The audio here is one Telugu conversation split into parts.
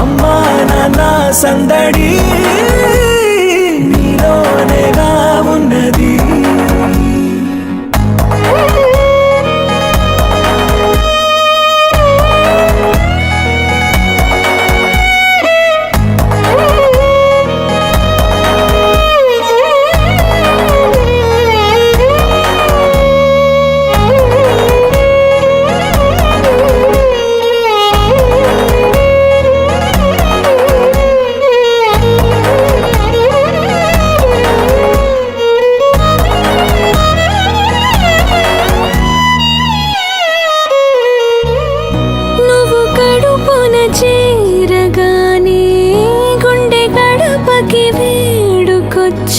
అమ్మా నాన్న సందడి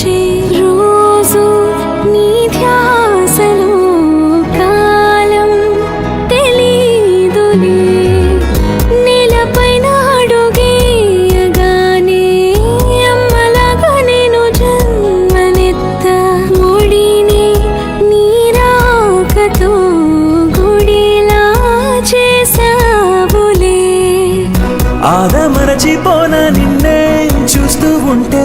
వేడుకొచ్చే రోజు నీ ధ్యాసలో కాలం తెలీదులే. నేలపైన అడుగేయగానే అమ్మలాగా నేను జన్మనెత్త ముడిని నీరాకతో గుడిలా చేసావులే ఆద మరచిపోన నిన్నే చూస్తూ ఉంటే